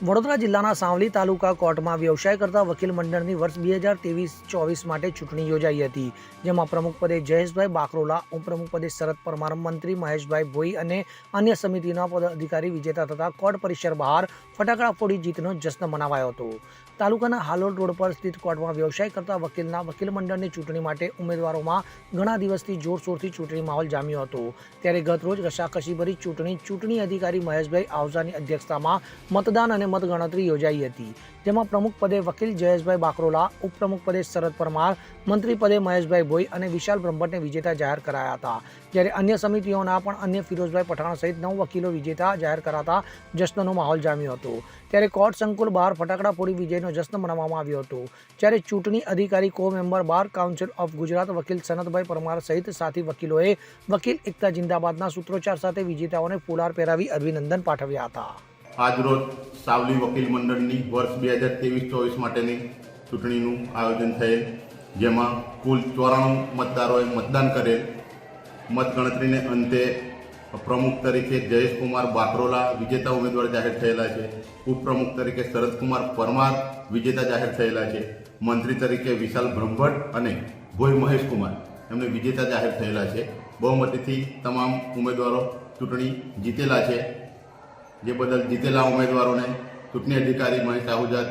વડોદરા જિલ્લાના સાવલી તાલુકા કોર્ટમાં વ્યવસાય કરતા વકીલ મંડળની વર્ષ બે હજાર ત્રેવીસ ચોવીસ માટે ચૂંટણી યોજાઈ હતી, જેમાં પ્રમુખપદે જયેશભાઈ બાકરોલા ઉપપ્રમુખપદે શરદ પરમાર, મંત્રી મહેશભાઈ ભોઈ અને અન્ય સમિતિના પદાધિકારી વિજેતા થતા કોર્ટ પરિસર બહાર ફટાકડા ફોડી જીતનો જશ્ન મનાવાયો હતો. તાલુકાના હાલોલ રોડ પર સ્થિત કોર્ટમાં વ્યવસાય કરતા વકીલના વકીલ મંડળની ચૂંટણી માટે ઉમેદવારોમાં ઘણા દિવસથી જોરશોરથી ચૂંટણી માહોલ જામ્યો હતો. ત્યારે ગતરોજ ઘસાકસીભરી ચૂંટણી ચૂંટણી અધિકારી મહેશભાઈ આવઝાની અધ્યક્ષતામાં મતદાન અને મતગણતરી યોજાઈ હતી. જેમાં પ્રમુખ પદે વકીલ જયેશભાઈ બાકરોલા, ઉપપ્રમુખ પદે શરદ પરમાર, મંત્રી પદે મહેશભાઈ ભોઈ અને વિશાલ બ્રહ્મભટ્ટને વિજેતા જાહેર કરાયા હતા. જ્યારે અન્ય સમિતિઓના પણ અન્ય ફિરોઝભાઈ પઠાણ સહિત નવ વકીલો વિજેતા જાહેર કરાતા જશ્નનો માહોલ જામ્યો હતો. ત્યારે કોર્ટ સંકુલ બહાર ફટાકડા ફોડી વિજયનો જશ્ન મનાવવામાં આવ્યો હતો. જ્યારે ચૂંટણી અધિકારી co member bar council of Gujarat વકીલ સનતભાઈ પરમાર સહિત સાથી વકીલોએ વકીલ એકતા જિંદાબાદના સૂત્રોચ્ચાર સાથે વિજેતાઓને ફુલાર પહેરાવી અભિનંદન પાઠવ્યા હતા. આજરોજ સાવલી વકીલ મંડળની વર્ષ બે હજાર ત્રેવીસ ચોવીસ માટેની ચૂંટણીનું આયોજન થયેલ, જેમાં કુલ ચોરાણું મતદારોએ મતદાન કરેલ. મતગણતરીને અંતે પ્રમુખ તરીકે જયેશકુમાર બાકરોલા વિજેતા ઉમેદવાર જાહેર થયેલા છે. ઉપપ્રમુખ તરીકે શરદકુમાર પરમાર વિજેતા જાહેર થયેલા છે. મંત્રી તરીકે વિશાલ બ્રહ્મભટ્ટ અને ભોઈ મહેશકુમાર એમને વિજેતા જાહેર થયેલા છે. બહુમતીથી તમામ ઉમેદવારો ચૂંટણી જીતેલા છે. જે બદલ જીતેલા ઉમેદવારોને ચૂંટણી અધિકારી મહેશ આહુજા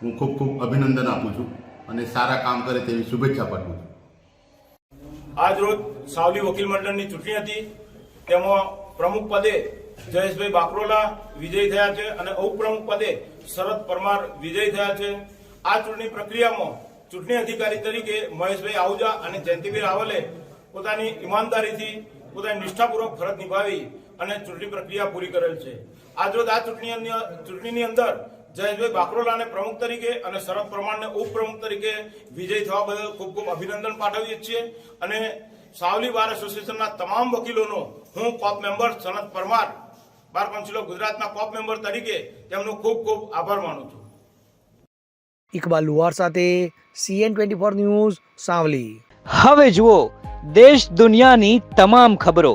હું ખૂબ ખૂબ અભિનંદન આપું છું અને સારા કામ કરે તેવી શુભેચ્છા પાઠવું છું. આજ રોજ સાવલી વકીલ મંડળની ચૂંટણી હતી. તેમાં પ્રમુખ પદે જયેશભાઈ બાકરોલા વિજયી થયા છે અને ઉપપ્રમુખ પદે શરદ પરમાર વિજયી થયા છે. આ ચૂંટણી પ્રક્રિયામાં ચૂંટણી અધિકારી તરીકે મહેશભાઈ આહુજા અને જયંતિભાઈ રાવલે પોતાની ઈમાનદારીથી પોતાની નિષ્ઠાપૂર્વક ફરજ નિભાવી અને ચૂંટણી પ્રક્રિયા પૂરી કરેલ છે. આજરોજ આ ચૂંટણી ચૂંટણીની અંદર જયેશભાઈ બાકરોલાને પ્રમુખ તરીકે અને શરદ પરમારને ઉપપ્રમુખ તરીકે વિજય થવા બદલ ખૂબ ખૂબ અભિનંદન પાઠવીએ છીએ. અને સાવલી બાર એસોસિએશનના તમામ વકીલોનો હું co-op member Sanat Parmar bar council of ગુજરાતના કોપ મેમ્બર તરીકે તેમનો ખૂબ ખૂબ આભાર માનું છું. ઇકબાલ લુહાર સાથે CN twenty four news Savli. હવે જુઓ દેશ દુનિયાની તમામ ખબરો.